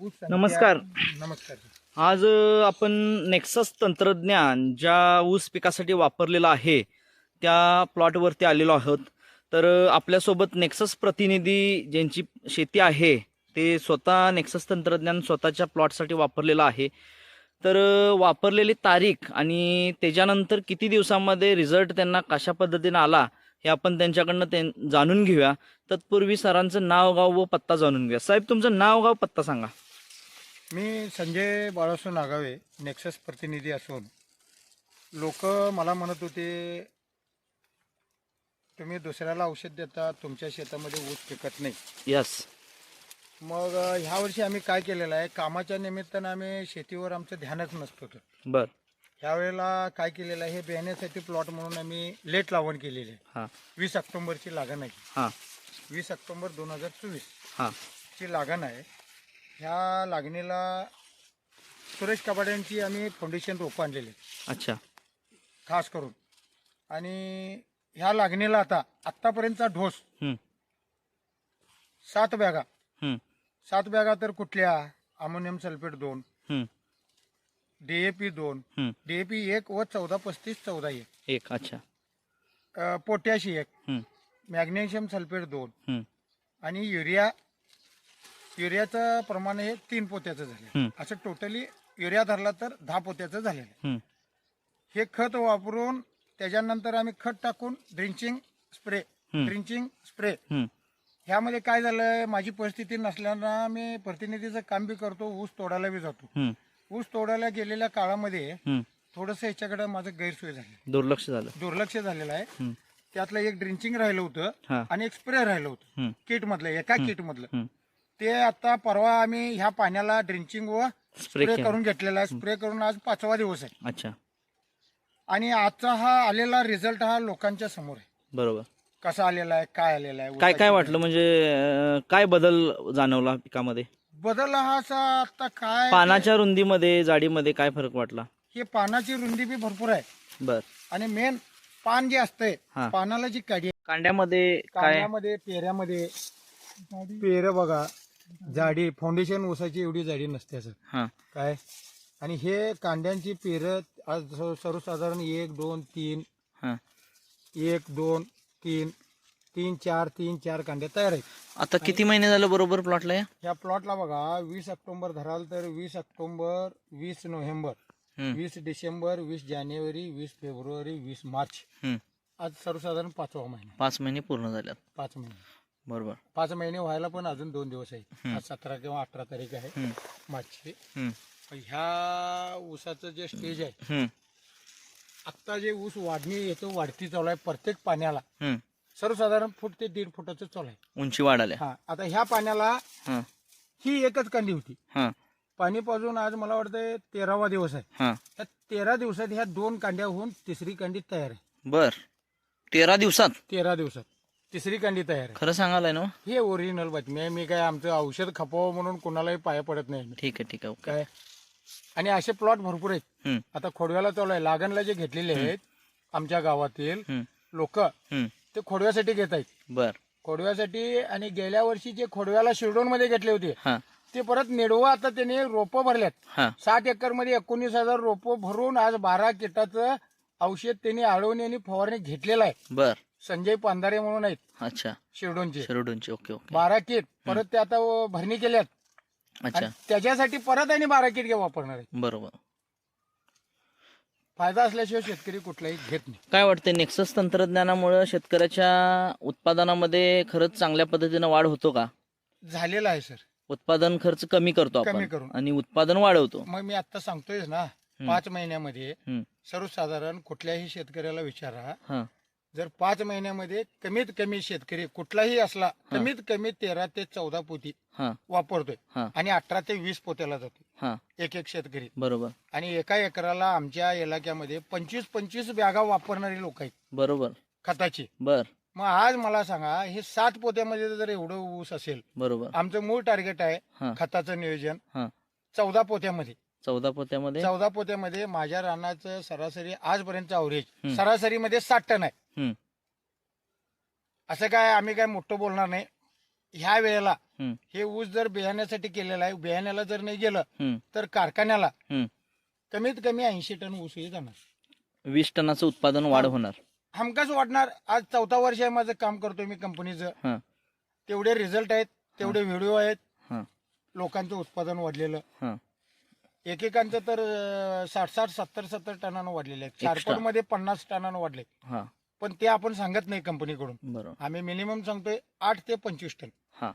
नमस्कार. नमस्कार. आज आपण नेक्सस तंत्रज्ञान ज्या ऊस पिकासाठी वापरलेलं आहे त्या प्लॉटवरती आलेलो आहोत. तर आपल्यासोबत नेक्सस प्रतिनिधी ज्यांची शेती आहे ते स्वतः नेक्सस तंत्रज्ञान स्वतःच्या प्लॉटसाठी वापरलेलं आहे. तर वापरलेली तारीख आणि त्याच्यानंतर किती दिवसामध्ये रिझल्ट त्यांना कशा पद्धतीनं आला हे आपण त्यांच्याकडनं ते जाणून घेऊया. तत्पूर्वी सरांचं नाव गाव व पत्ता जाणून घेऊया. साहेब तुमचं नाव गाव पत्ता सांगा. मी संजय बाळासो नागावे नेक्सस प्रतिनिधी असून लोक मला म्हणत होते तुम्ही दुसऱ्याला औषध देता तुमच्या शेतामध्ये ऊस पिकत नाही. यस मग ह्या वर्षी आम्ही काय केलेलं आहे कामाच्या निमित्तानं आम्ही शेतीवर आमचं ध्यानच नसतं बर. ह्या वेळेला काय केलेलं आहे हे बियाण्यासाठी प्लॉट म्हणून आम्ही लेट लावण केलेली आहे. हां. वीस ऑक्टोबरची लागण आहे. हां. वीस ऑक्टोबर दोन हजार चोवीस ची लागण आहे. ह्या लागणीला सुरेश कबाड्यांची आम्ही फाउंडेशन रोपं आणलेली अच्छा. खास करून. आणि ह्या लागणीला आता आत्तापर्यंतचा ढोस हम्म, सात बॅगा. हम्म, सात बॅगा तर कुठल्या? अमोनियम सल्फेट दोन. हम्म, डीएपी दोन. हम्म. डीएपी एक व चौदा पस्तीस चौदा एक. एक अच्छा. अ, पोटॅशी एक. हम्म, मॅग्नेशियम सल्फेट दोन. हम्म, आणि युरिया युरियाचं प्रमाण हे तीन पोत्याचं झालं. हम्म. असं टोटली युरिया धरला तर दहा पोत्याचं झालेलं आहे. हम्म, हे खत वापरून त्याच्यानंतर आम्ही खत टाकून ड्रिंचिंग स्प्रे हम्म. Drenching spray. हम्म, ह्यामध्ये काय झालंय माझी परिस्थिती नसल्यानं मी प्रतिनिधीचं काम बी करतो ऊस तोडायला बी जातो. हम्म, ऊस तोडायला गेलेल्या काळामध्ये हम्म. थोडंसं ह्याच्याकडे माझं गैरसोय झाली. दुर्लक्ष झालं. दुर्लक्ष झालेलं आहे. हम्म, त्यातलं एक ड्रिंचिंग राहिलं होतं हा. आणि एक स्प्रे राहिलं होतं. हम्म, किट मधलं एका किट मधलं हम्म. ते आता परवा आम्ही ह्या पाण्याला ड्रिंचिंग व स्प्रे स्प्रे केलं. करून घेतलेला आहे. स्प्रे करून आज पाचवा दिवस आहे. अच्छा. आणि आजचा हा आलेला रिझल्ट हा लोकांच्या समोर आहे. बरोबर. कसा आलेला आहे काय आलेला आहे काय काय वाटलं म्हणजे अं, काय बदल जाणवला पिकामध्ये? बदल हा असा आता काय पानाच्या रुंदीमध्ये जाडीमध्ये काय फरक वाटला? हे पानाची रुंदी बी भरपूर आहे. बर. आणि मेन पान जे असतंय हा. पानाला जी काडी आहे, कांड्यामध्ये काय? कांद्यामध्ये पेऱ्यामध्ये पेर बघा. जाडी फाउंडेशन ऊसाची एवढी जाडी नसते हा. काय? आणि हे कांद्यांची पेर आज सर्वसाधारण एक दोन तीन हा. एक दोन तीन तीन चार तीन चार कांड्या तयार आहेत. आता किती महिने झालं बरोबर प्लॉटला या? या प्लॉटला बघा वीस ऑक्टोबर धराल तर वीस ऑक्टोबर वीस नोव्हेंबर वीस डिसेंबर वीस जानेवारी वीस फेब्रुवारी वीस मार्च. आज सर्वसाधारण पाचवा महिना पाच महिने पूर्ण झाल्यात. पाच महिने. बरोबर. पाच महिने व्हायला पण अजून दोन दिवस आहे. आज सतरा किंवा अठरा तारीख आहे. मार्चची. ह्या ऊसाचं जे स्टेज आहे आत्ता जे ऊस वाढणी येतो वाढती चालू आहे प्रत्येक पाण्याला. सर्वसाधारण फूट ते दीड फुटाचं चालू आहे. उंची वाढाल्या हा आता ह्या पाण्याला हा. एकच कांडी होती. हा. पाणी पाजून आज मला वाटतं तेरावा दिवस आहे. हा. या तेरा दिवसात ह्या दोन कांड्या होऊन तिसरी कांडी तयार आहे. बर. तेरा दिवसात? तेरा दिवसात. तिसरी कांडी तयार आहे. खरं सांगायला ना? हे ओरिजिनल बातमी आहे. मी काय आमचं औषध खपावं म्हणून कोणालाही पाया पडत नाही मी. ठीक आहे ठीक आहे ओके. काय? आणि असे प्लॉट भरपूर आहेत. हम्म, आता खोडव्याला चालू आहे. लागणला जे घेतलेले आहेत आमच्या गावातील हम्म, लोक हम्म. ते खोडव्यासाठी घेत आहेत. बर. खोडव्यासाठी आणि गेल्या वर्षी जे खोडव्याला शिरडोनमध्ये घेतले होते हा. ते परत नेडवा आता त्याने रोपं भरल्यात. हा. सात एकरमध्ये एकोणीस हजार रोपं भरून आज बारा किटाचं औषध त्यांनी आळवणी आणि फवारणी घेतलेलं आहे. बर. संजय पांधारे म्हणून आहेत. अच्छा. शिरडोनचे. शिरोडूनची. Okay okay. बारा किट परत ते आता भरणी केल्यात. अच्छा. आणि त्याच्यासाठी परत आणि बारा किट वापरणार आहे बरोबर. फायदा असल्याशिवाय शेतकरी कुठलाही घेत नाही. काय वाटतंय नेक्सस तंत्रज्ञानामुळे शेतकऱ्याच्या उत्पादनामध्ये खरंच चांगल्या पद्धतीनं वाढ होतो का? झालेलं आहे सर. उत्पादन खर्च कमी करतो कमी आपण करून. आणि उत्पादन वाढवतो. मग मी आता सांगतोयच ना पाच महिन्यामध्ये हम्म, सर्वसाधारण कुठल्याही शेतकऱ्याला विचारा हा. जर पाच महिन्यामध्ये कमीत कमी शेतकरी कुठलाही असला कमीत कमी तेरा ते चौदा पोती हा. वापरतोय हा. आणि अठरा ते वीस पोत्याला जातो हा. एक एक शेतकरी. बरोबर. आणि एका एकराला आमच्या इलाक्यामध्ये पंचवीस पंचवीस बॅगा वापरणारी लोक आहेत. बरोबर. खताची. बर. मग आज मला सांगा हे सात पोत्यामध्ये जर एवढं ऊस असेल बरोबर. आमचं मूळ टार्गेट आहे खताचं नियोजन. हा. चौदा पोत्यामध्ये. चौदा पोत्यामध्ये? चौदा पोत्यामध्ये माझ्या रानाचं सरासरी आजपर्यंत हम्म. अवरेज सरासरीमध्ये साठ टन आहे. हम्म, असं काय आम्ही काय मोठं बोलणार नाही. ह्या वेळेला हम्म. हे ऊस जर बियाण्यासाठी केलेला आहे बियाण्याला जर नाही गेलं हम्म, तर कारखान्याला हम्म. कमीत कमी ऐंशी टन ऊसही जाणार. वीस टनाचं उत्पादन वाढ होणार. हमखास वाढणार. आज चौथा वर्ष आहे माझं काम करतोय मी कंपनीचं. हा. तेवढे रिझल्ट आहेत तेवढे व्हिडिओ आहेत. हा. लोकांचं उत्पादन वाढलेलं. हा. एकेकांचं तर साठ साठ सत्तर सत्तर टनानं वाढलेले आहेत. Extra. चारकोटमध्ये पन्नास टनानं वाढले. हा. पण ते आपण सांगत नाही कंपनीकडून. बरोबर. आम्ही मिनिमम सांगतोय आठ ते पंचवीस टन. हा.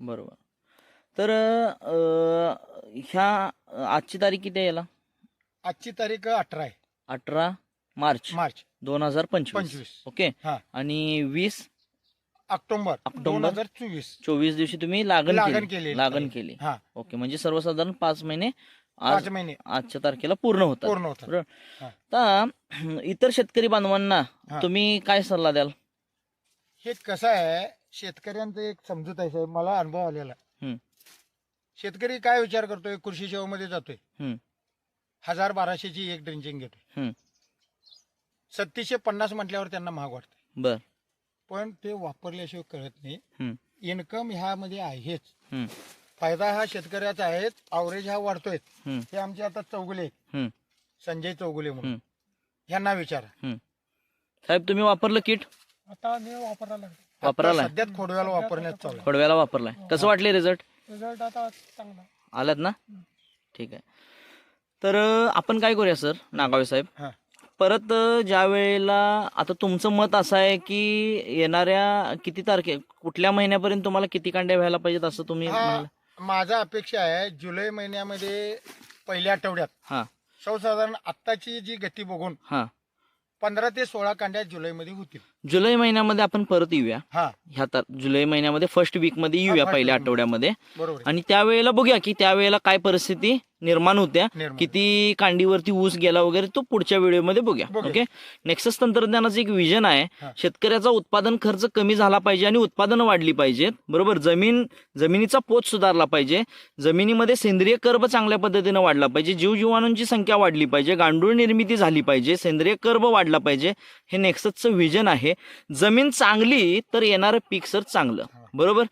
बरोबर. तर अं, ह्या आजची तारीख किती आहे याला? आजची तारीख अठरा आहे. अठरा मार्च. मार्च. दोन हजार पंचवीस. पंचवीस. ओके. हा. आणि वीस? ऑक्टोबर. ऑक्टोबर. दोन हजार चोवीस. चोवीस दिवशी तुम्ही लागण लागण केली. लागण केली. हा. ओके. म्हणजे सर्वसाधारण पाच महिने आज महिने आजच्या तारखेला पूर्ण होतात पूर्ण होतात बरोबर हा. आता इतर शेतकरी बांधवांना हा. तुम्ही काय सल्ला द्याल हे कसं आहे शेतकऱ्यांचं एक समजूत आहे साहेब मला अनुभव आलेला आहे. हम्म. शेतकरी काय विचार करतोय कृषी सेवेमध्ये जातोय हम्म. हजार बाराशेची एक ड्रिंचिंग घेतोय हम्म. सत्तीसशे पन्नास म्हटल्यावर त्यांना महाग वाटते बर पण ते वापरल्याशिवाय कळत नाही. इन्कम ह्यामध्ये आहेच हम्म. फायदा हा शेतकऱ्याचा आहे अवरेज हा वाढतोय हम्म. हे आमचे आता चौगुले. हम्म. संजय चौगुले म्हणून हम्म. ह्यांना विचारा साहेब तुम्ही वापरलं किट आता मी वापरायला वापरायला? सध्यात खोडव्याला वापरण्यात चालू आहे. खोडव्याला वापरलाय कसं वाटले रिझल्ट रिझल्ट आता चांगला आलात ना ठीक आहे तर अं, आपण काय करूया सर नागावे साहेब हा. परत अं, ज्या वेळेला आता तुमचं मत असं आहे की येणाऱ्या किती तारखे कुठल्या महिन्यापर्यंत तुम्हाला किती कांड्या व्हायला पाहिजेत असं तुम्ही हा. म्हणाल? माझा अपेक्षा आहे जुलै महिन्यामध्ये पहिल्या आठवड्यात. हा. सर्वसाधारण आत्ताची जी गती बघून हा. पंधरा ते सोळा कांड्या जुलैमध्ये होतील. जुलै महिन्यामध्ये आपण परत येऊया. हा. ह्या तार जुलै महिन्यामध्ये फर्स्ट वीकमध्ये येऊया first पहिल्या week मध्ये. आठवड्यामध्ये. बरोबर. आहे. आणि त्यावेळेला बघूया की त्यावेळेला काय परिस्थिती निर्माण होत्या. निर्मळ. किती कांडीवरती ऊस गेला वगैरे तो पुढच्या व्हिडिओमध्ये बघूया. बघूया. ओके नेक्सस तंत्रज्ञानाचं एक विजन आहे. हा. शेतकऱ्याचा उत्पादन खर्च कमी झाला पाहिजे आणि उत्पादन वाढली पाहिजेत. बरोबर? जमीन जमिनीचा पोत सुधारला पाहिजे. जमिनीमध्ये सेंद्रिय कर्ब चांगल्या पद्धतीनं वाढला पाहिजे. जीवजीवाणूंची संख्या वाढली पाहिजे. गांडूळ निर्मिती झाली पाहिजे. सेंद्रिय कर्ब वाढला पाहिजे. हे नेक्ससचं विजन आहे. जमीन चांगली तर येणारं पीक सर चांगलं. बरोबर?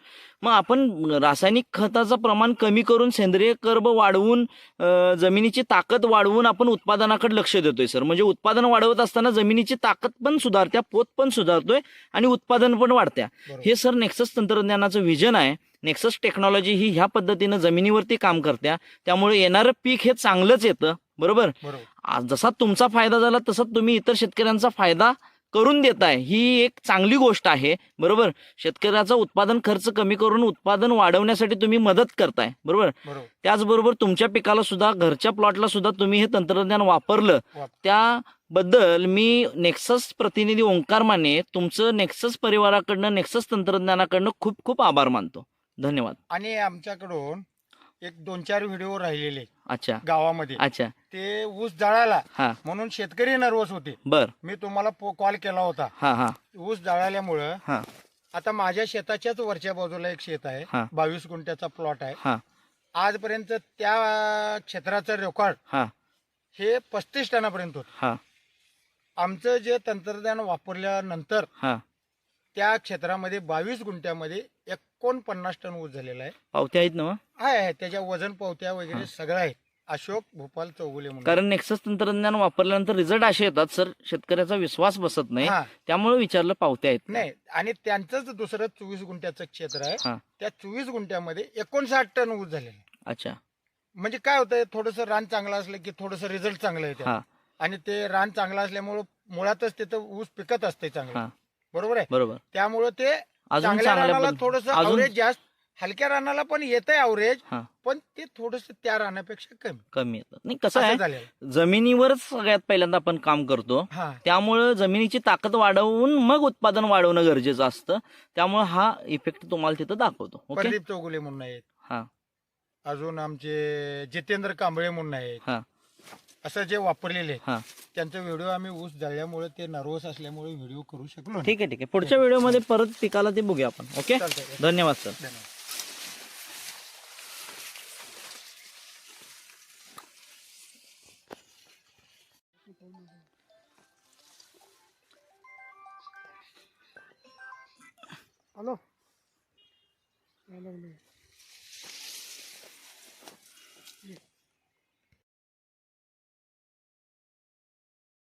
मग आपण रासायनिक खताचं प्रमाण कमी करून सेंद्रिय कर्ब वाढवून जमिनीची ताकद वाढवून आपण उत्पादनाकडे लक्ष देतोय सर. म्हणजे उत्पादन वाढवत असताना जमिनीची ताकद पण सुधारत्या पोत पण सुधारतोय आणि उत्पादन पण वाढत्या. हे सर नेक्सस तंत्रज्ञानाचं विजन आहे. नेक्सस टेक्नॉलॉजी ही ह्या पद्धतीनं जमिनीवरती काम करत्या. त्यामुळे येणारं पीक हे चांगलंच येतं. बरोबर? जसा तुमचा फायदा झाला तसा तुम्ही इतर शेतकऱ्यांचा फायदा करून देताय ही एक चांगली गोष्ट आहे. बरोबर? शेतकऱ्याचा उत्पादन खर्च कमी करून उत्पादन वाढवण्यासाठी तुम्ही मदत करताय. बरोबर? बरोबर. त्याचबरोबर तुमच्या पिकाला सुद्धा घरच्या प्लॉटला सुद्धा तुम्ही हे तंत्रज्ञान वापरलं. वाप- त्याबद्दल मी नेक्सस प्रतिनिधी ओंकार माने तुमचं नेक्सस परिवाराकडनं नेक्सस तंत्रज्ञानाकडनं खूप खूप आभार मानतो. धन्यवाद. आणि आमच्याकडून एक दोन चार व्हिडिओ राहिलेले अच्छा. गावामध्ये. अच्छा. ते ऊस जळाला. हा. म्हणून शेतकरी नर्वस होते. बर. मी तुम्हाला कॉल केला होता. हा हा. ऊस जळाल्यामुळं हा. आता माझ्या शेताच्याच वरच्या बाजूला एक शेत आहे. हा. बावीस गुंठ्याचा प्लॉट आहे. हा. आजपर्यंत त्या क्षेत्राचं रेकॉर्ड हा. हे पस्तीस टनापर्यंत होत. हा. आमचं जे तंत्रज्ञान वापरल्यानंतर हा. त्या क्षेत्रामध्ये बावीस गुंठ्यामध्ये एकोणपन्नास टन ऊस झालेला आहे. पावत्या आहेत ना मग? आहे आहे. त्याच्या वजन पावत्या हा. वगैरे सगळं आहे. अशोक भोपाल चौगुले म्हणून. कारण नेक्सस तंत्रज्ञान वापरल्यानंतर रिझल्ट असे येतात सर शेतकऱ्याचा विश्वास बसत नाही. हा. त्यामुळे विचारलं पावत्या आहेत? नाही आणि त्यांचंच दुसरं चोवीस गुंठ्याचं क्षेत्र आहे हा. त्या चोवीस गुंठ्यामध्ये एकोणसाठ टन ऊस झालेला आहे. अच्छा. म्हणजे काय होतंय थोडस रान चांगलं असलं की थोडस रिझल्ट चांगलं येते. हा. आणि ते रान चांगलं असल्यामुळं मुळातच तिथं ऊस पिकत असते चांगलं. हा. बरोबर आहे? बरोबर. त्यामुळं ते अजून चांगल्या चांगल्या रानाला पद्धत- थोडस अजून अवरेज जास्त हलक्या रानाला पण येत आहे अवरेज हा. पण ते थोडस त्या रानापेक्षा कमी. कमी येतात नाही कसं असं आहे झालेलं जमिनीवरच सगळ्यात पहिल्यांदा आपण काम करतो. हा. त्यामुळं जमिनीची ताकद वाढवून मग उत्पादन वाढवणं गरजेचं असतं. त्यामुळे हा इफेक्ट तुम्हाला तिथं दाखवतो. ओके? प्रदीप चौगुले म्हणून आहेत. हा. अजून आमचे जितेंद्र कांबळे म्हणून आहेत. हा. असं जे वापरलेले आहेत हा. त्यांचा व्हिडिओ आम्ही ऊस जळल्यामुळे ते नर्वस असल्यामुळे व्हिडिओ करू शकलो नाही. ठीक आहे ठीक आहे. पुढच्या व्हिडिओमध्ये परत पिकाला ते बघूया आपण ओके? चालतंय. धन्यवाद सर. धन्यवाद हॅलो